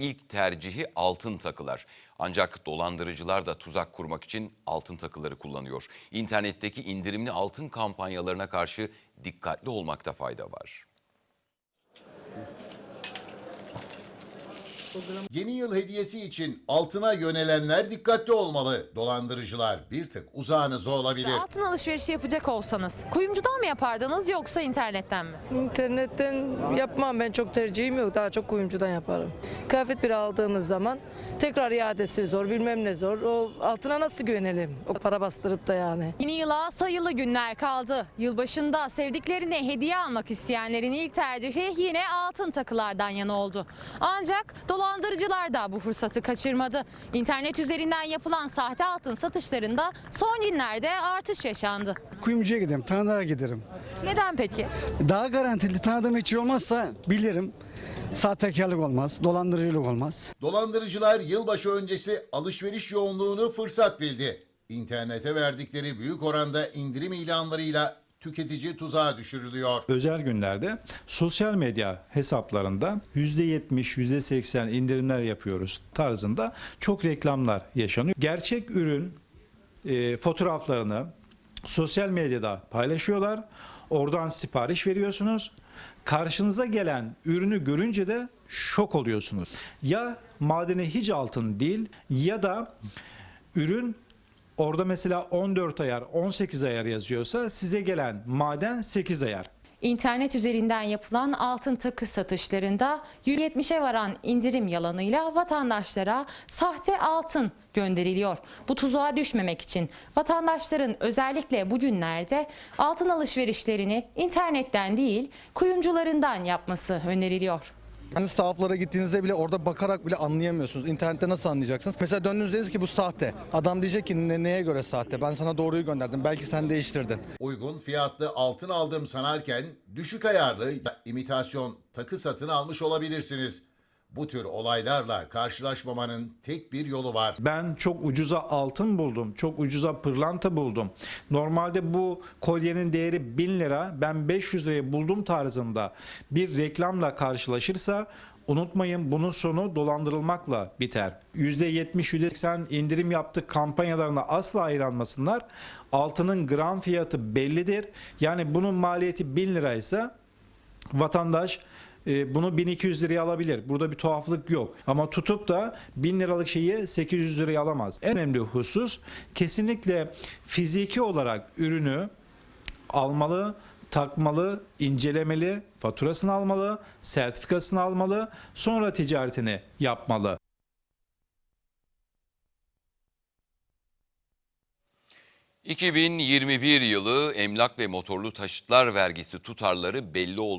ilk tercihi altın takılar. Ancak dolandırıcılar da tuzak kurmak için altın takıları kullanıyor. İnternetteki indirimli altın kampanyalarına karşı dikkatli olmakta fayda var. Yeni yıl hediyesi için altına yönelenler dikkatli olmalı. Dolandırıcılar bir tık uzağınızda olabilir. Altın alışverişi yapacak olsanız kuyumcudan mı yapardınız yoksa internetten mi? İnternetten yapmam ben çok tercihim yok. Daha çok kuyumcudan yaparım. Kıyafet bir aldığımız zaman tekrar iadesi zor bilmem ne zor. O altına nasıl güvenelim? O para bastırıp da yani. Yeni yıla sayılı günler kaldı. Yılbaşında sevdiklerine hediye almak isteyenlerin ilk tercihi yine altın takılardan yana oldu. Ancak dolandırıcılar da bu fırsatı kaçırmadı. İnternet üzerinden yapılan sahte altın satışlarında son günlerde artış yaşandı. Kuyumcuya giderim, tanıdığa giderim. Neden peki? Daha garantili tanıdığım hiç olmazsa bilirim. Sahtekarlık olmaz, dolandırıcılık olmaz. Dolandırıcılar yılbaşı öncesi alışveriş yoğunluğunu fırsat bildi. İnternete verdikleri büyük oranda indirim ilanlarıyla tüketici tuzağa düşürülüyor. özel günlerde sosyal medya hesaplarında %70, %80 indirimler yapıyoruz tarzında çok reklamlar yaşanıyor. Gerçek ürün e, fotoğraflarını sosyal medyada paylaşıyorlar. Oradan sipariş veriyorsunuz. Karşınıza gelen ürünü görünce de şok oluyorsunuz. Ya madeni hiç altın değil ya da ürün orada mesela 14 ayar 18 ayar yazıyorsa size gelen maden 8 ayar. İnternet üzerinden yapılan altın takı satışlarında %70'e varan indirim yalanıyla vatandaşlara sahte altın gönderiliyor. Bu tuzağa düşmemek için vatandaşların özellikle bugünlerde altın alışverişlerini internetten değil kuyumcularından yapması öneriliyor. Hani sahaflara gittiğinizde bile orada bakarak bile anlayamıyorsunuz. İnternette nasıl anlayacaksınız? Mesela döndüğünüzde ki bu sahte. Adam diyecek ki "Ne- neye göre sahte? Ben sana doğruyu gönderdim. Belki sen değiştirdin. Uygun fiyatlı altın aldım sanarken düşük ayarlı ya imitasyon takı satın almış olabilirsiniz. Bu tür olaylarla karşılaşmamanın tek bir yolu var. Ben çok ucuza altın buldum. Çok ucuza pırlanta buldum. Normalde bu kolyenin değeri 1000 lira. Ben 500 liraya buldum tarzında bir reklamla karşılaşırsa unutmayın bunun sonu dolandırılmakla biter. %70, %80 indirim yaptık kampanyalarına asla inanmasınlar. Altının gram fiyatı bellidir. Yani bunun maliyeti 1000 liraysa vatandaş e, bunu 1200 liraya alabilir. Burada bir tuhaflık yok. Ama tutup da 1000 liralık şeyi 800 liraya alamaz. En önemli husus kesinlikle fiziki olarak ürünü almalı, takmalı, incelemeli, faturasını almalı, sertifikasını almalı, sonra ticaretini yapmalı. ...2021 yılı emlak ve motorlu taşıtlar vergisi tutarları belli oldu.